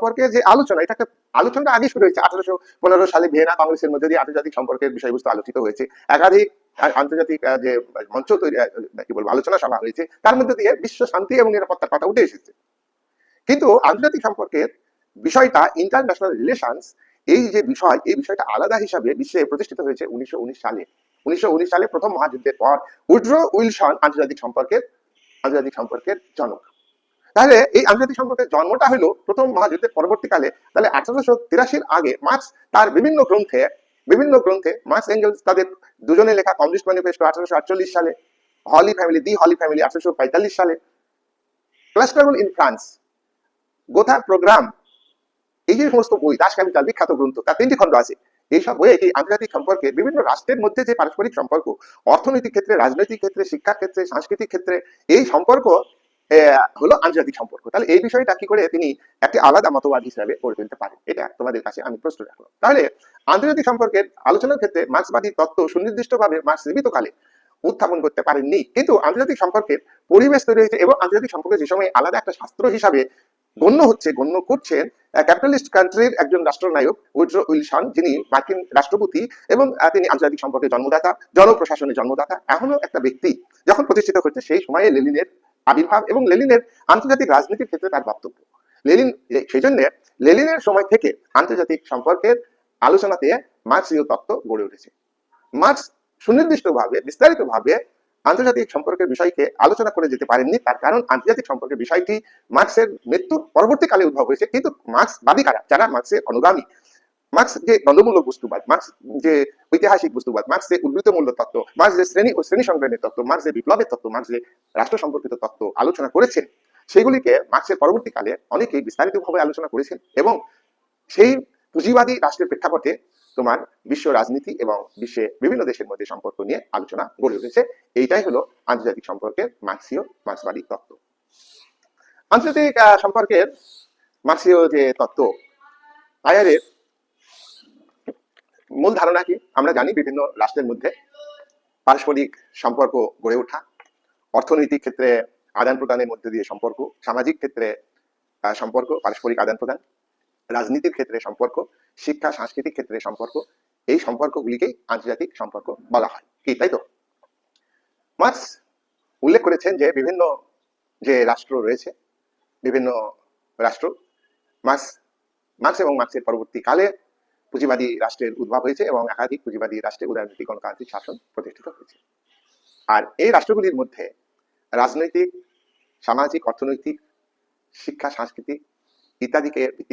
সম্পর্কে যে আলোচনা এটা আলোচনাটা আগে শুরু হয়েছে। আঠারোশো পনেরো সালে ভিয়েনা কংগ্রেসের মধ্যে দিয়ে আন্তর্জাতিক সম্পর্কের বিষয়বস্তু আলোচিত হয়েছে। একাধিক আন্তর্জাতিক যে মঞ্চ তৈরি কি বলব, আলোচনা সভা হয়েছে। তার মধ্যে দিয়ে বিশ্ব শান্তি এবং নিরাপত্তার কথা উঠে এসেছে। কিন্তু আন্তর্জাতিক সম্পর্কের বিষয়টা ইন্টারন্যাশনাল রিলেশনস এই যে বিষয়, এই বিষয়টা আলাদা হিসাবে বিশ্বে প্রতিষ্ঠিত হয়েছে উনিশশো উনিশ সালে। উনিশশো উনিশ সালে প্রথম মহাযুদ্ধের পর উড্রো উইলসন আন্তর্জাতিক সম্পর্কের আন্তর্জাতিক সম্পর্কের জনক। তাহলে এই আন্তর্জাতিক সম্পর্কের জন্মটা হলো প্রথম মহাযুদ্ধের পরবর্তীকালে। তাহলে আঠারোশো তিরাশির আগে মার্ক্স তার বিভিন্ন গ্রন্থে বিভিন্ন গ্রন্থে মার্ক্স এঙ্গেলস তাদের দুজনে লেখা কমিউনিস্ট ম্যানিফেস্টো আঠারোশো আটচল্লিশ সালে, হলি ফ্যামিলি, দি হলি ফ্যামিলি আঠারোশো পঁয়তাল্লিশ সালে। ক্লাস্টারবল ইন ফ্রান্স, গোথার প্রোগ্রাম, এই যে সমস্ত বই, দাস ক্যাপিটাল, বিখ্যাত গ্রন্থ, তার তিনটি খণ্ড আছে। এইসব বইয়ে এই আন্তর্জাতিক সম্পর্কে বিভিন্ন রাষ্ট্রের মধ্যে যে পারস্পরিক সম্পর্ক, অর্থনৈতিক ক্ষেত্রে, রাজনৈতিক ক্ষেত্রে, শিক্ষার ক্ষেত্রে, সাংস্কৃতিক ক্ষেত্রে, এই সম্পর্ক হলো আন্তর্জাতিক সম্পর্ক। তাহলে এই বিষয়টা কি করে তিনি একটি আলাদা মতবাদ হিসাবে গড়ে তুলতে পারেন? এটা তোমাদের কাছে আমি প্রশ্ন রাখলাম। তাহলে আন্তর্জাতিক সম্পর্কের আলোচনার ক্ষেত্রে মার্ক্সবাদী তত্ত্ব সুনির্দিষ্টভাবে মার্ক্স জীবিতকালে উত্থাপন করতে পারেননি। কিন্তু আন্তর্জাতিক সম্পর্কের পরিবেশ তৈরি হয়েছে এবং আন্তর্জাতিক সম্পর্কে যে সময় আলাদা একটা শাস্ত্র হিসাবে গণ্য হচ্ছে, গণ্য করছেন ক্যাপিটালিস্ট কান্ট্রির একজন রাষ্ট্রনায়ক উইড্রো উইলসন, যিনি মার্কিন রাষ্ট্রপতি এবং তিনি আন্তর্জাতিক সম্পর্কে জন্মদাতা, জনপ্রশাসনের জন্মদাতা এখনও একটা ব্যক্তি যখন প্রতিষ্ঠিত হচ্ছে সেই সময়ে লেলিনের আবির্ভাব এবং লেলিনের আন্তর্জাতিক রাজনীতির ক্ষেত্রে তার বক্তব্য। লেলিন সেই জন্য লেলিনের সময় থেকে আন্তর্জাতিক সম্পর্কের আলোচনাতে মার্ক্সীয় তত্ত্ব গড়ে উঠেছে। মার্ক্স সুনির্দিষ্টভাবে, বিস্তারিতভাবে আন্তর্জাতিক সম্পর্কের বিষয়কে আলোচনা করে যেতে পারেননি, তার কারণ আন্তর্জাতিক সম্পর্কের বিষয়টি মার্ক্সের মৃত্যুর পরবর্তীকালে উদ্ভব হয়েছে, কিন্তু মার্ক্স বাদী কারা, যারা মার্ক্সের অনুগামী মার্ক্স যে দ্বন্দ্বমূলক বস্তুবাদ মার্ক্স যে ঐতিহাসিক বস্তুবাদ মার্ক্স যে উদ্বৃত মূল্য তত্ত্ব মার্ক্স যে শ্রেণি ও শ্রেণি সংগ্রামের তত্ত্ব মার্ক্স যে বিপ্লবের তত্ত্ব মার্ক্স যে রাষ্ট্র সম্পর্কিত তত্ত্ব আলোচনা করেছেন, সেগুলিকে মার্ক্সের পরবর্তীকালে অনেকেই বিস্তারিতভাবে আলোচনা করেছেন এবং সেই পুঁজিবাদী রাষ্ট্রের প্রেক্ষাপটে তোমার বিশ্ব রাজনীতি এবং বিশ্বে বিভিন্ন দেশের মধ্যে সম্পর্ক নিয়ে আলোচনা গড়ে উঠেছে। এইটাই হলো আন্তর্জাতিক সম্পর্কের মার্ক্সীয় মার্ক্সবাদী তত্ত্ব। আন্তর্জাতিক সম্পর্কের মার্ক্সীয় যে তত্ত্ব, আয়ারের মূল ধারণা কি? আমরা জানি বিভিন্ন রাষ্ট্রের মধ্যে পারস্পরিক সম্পর্ক গড়ে ওঠা, অর্থনৈতিক ক্ষেত্রে আদান প্রদানের মধ্যে দিয়ে সম্পর্ক, সামাজিক ক্ষেত্রে সম্পর্ক, পারস্পরিক আদান প্রদান, রাজনীতির ক্ষেত্রে সম্পর্ক, শিক্ষা, সাংস্কৃতিক ক্ষেত্রে সম্পর্ক, এই সম্পর্কগুলিকেই আন্তর্জাতিক সম্পর্ক বলা হয়। কি, তাই তো? মার্ক্স উল্লেখ করেছেন যে বিভিন্ন যে রাষ্ট্র রয়েছে, বিভিন্ন রাষ্ট্র, মার্ক্স মার্ক্স এবং মার্ক্সের পরবর্তীকালে পুঁজিবাদী রাষ্ট্রের উদ্ভব হয়েছে এবং একাধিক পুঁজিবাদী রাষ্ট্রে উদারনীতি, গণতান্ত্রিক শাসন প্রতিষ্ঠিত হয়েছে। আর এই রাষ্ট্রগুলির মধ্যে রাজনৈতিক, সামাজিক, অর্থনৈতিক, শিক্ষা, সাংস্কৃতিক ইত্যাদিকে ভিত্তি